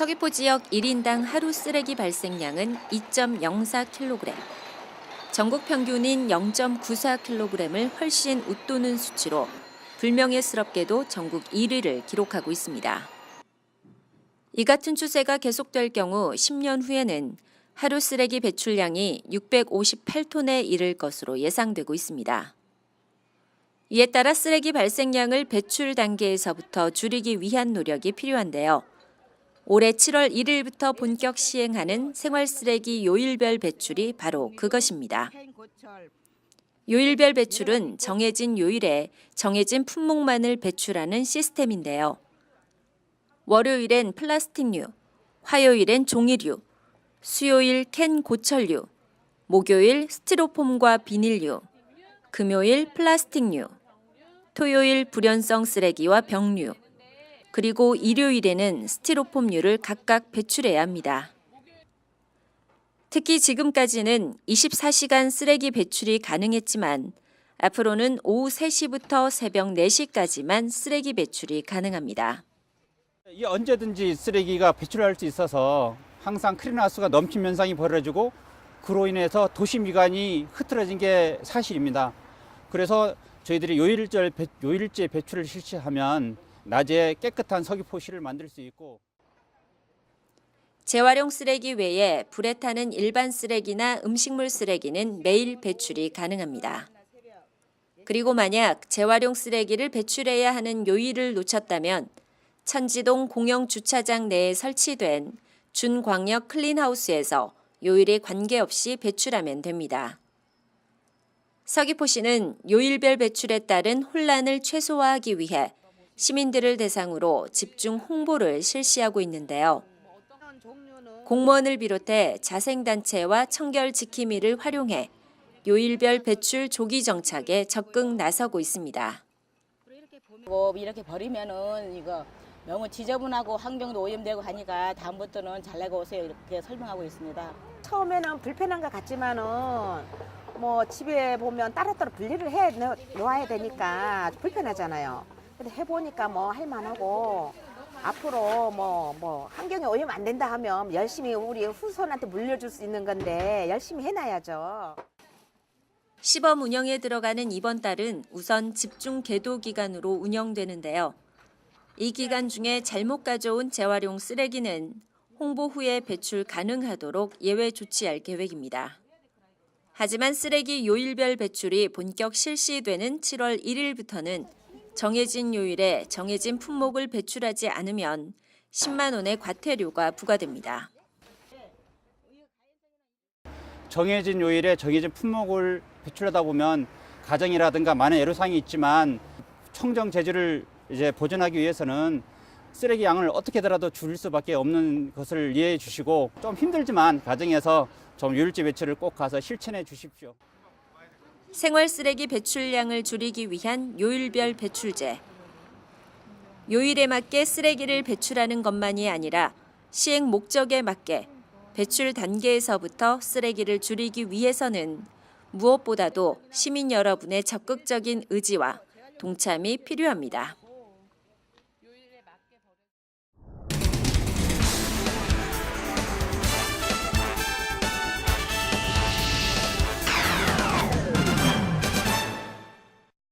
서귀포 지역 1인당 하루 쓰레기 발생량은 2.04kg. 전국 평균인 0.94kg을 훨씬 웃도는 수치로 불명예스럽게도 전국 1위를 기록하고 있습니다. 이 같은 추세가 계속될 경우 10년 후에는 하루 쓰레기 배출량이 658톤에 이를 것으로 예상되고 있습니다. 이에 따라 쓰레기 발생량을 배출 단계에서부터 줄이기 위한 노력이 필요한데요. 올해 7월 1일부터 본격 시행하는 생활 쓰레기 요일별 배출이 바로 그것입니다. 요일별 배출은 정해진 요일에 정해진 품목만을 배출하는 시스템인데요. 월요일엔 플라스틱류, 화요일엔 종이류, 수요일 캔 고철류, 목요일 스티로폼과 비닐류, 금요일 플라스틱류, 토요일 불연성 쓰레기와 병류, 그리고 일요일에는 스티로폼류를 각각 배출해야 합니다. 특히 지금까지는 24시간 쓰레기 배출이 가능했지만 앞으로는 오후 3시부터 새벽 4시까지만 쓰레기 배출이 가능합니다. 이 언제든지 쓰레기가 배출할 수 있어서 항상 크리나스가 넘친 현상이 벌어지고 그로 인해서 도시 미관이 흐트러진 게 사실입니다. 그래서 저희들이 요일절 배- 요일제 배출을 실시하면 낮에 깨끗한 서귀포시를 만들 수 있고 재활용 쓰레기 외에 불에 타는 일반 쓰레기나 음식물 쓰레기는 매일 배출이 가능합니다. 그리고 만약 재활용 쓰레기를 배출해야 하는 요일을 놓쳤다면 천지동 공영 주차장 내에 설치된 준광역 클린하우스에서 요일에 관계없이 배출하면 됩니다. 서귀포시는 요일별 배출에 따른 혼란을 최소화하기 위해 시민들을 대상으로 집중 홍보를 실시하고 있는데요. 공무원을 비롯해 자생단체와 청결 지킴이를 활용해 요일별 배출 조기 정착에 적극 나서고 있습니다. 뭐 이렇게 버리면은 이거 너무 지저분하고 환경도 오염되고 하니까 다음부터는 잘 내고 오세요 이렇게 설명하고 있습니다. 처음에는 불편한 것 같지만은 뭐 집에 보면 따로따로 분리를 해 놓- 놓아야 되니까 불편하잖아요. 근데 해보니까 뭐 할만하고 앞으로 뭐 뭐 환경에 오염 안 된다 하면 열심히 우리 후손한테 물려줄 수 있는 건데 열심히 해놔야죠. 시범 운영에 들어가는 이번 달은 우선 집중 계도 기간으로 운영되는데요. 이 기간 중에 잘못 가져온 재활용 쓰레기는 홍보 후에 배출 가능하도록 예외 조치할 계획입니다. 하지만 쓰레기 요일별 배출이 본격 실시되는 7월 1일부터는 정해진 요일에 정해진 품목을 배출하지 않으면 10만 원의 과태료가 부과됩니다. 정해진 요일에 정해진 품목을 배출하다 보면 가정이라든가 많은 애로사항이 있지만 청정 재질을 이제 보존하기 위해서는 쓰레기 양을 어떻게더라도 줄일 수밖에 없는 것을 이해해 주시고 좀 힘들지만 가정에서 좀 요일제 배출을 꼭 가서 실천해 주십시오. 생활 쓰레기 배출량을 줄이기 위한 요일별 배출제. 요일에 맞게 쓰레기를 배출하는 것만이 아니라 시행 목적에 맞게 배출 단계에서부터 쓰레기를 줄이기 위해서는 무엇보다도 시민 여러분의 적극적인 의지와 동참이 필요합니다.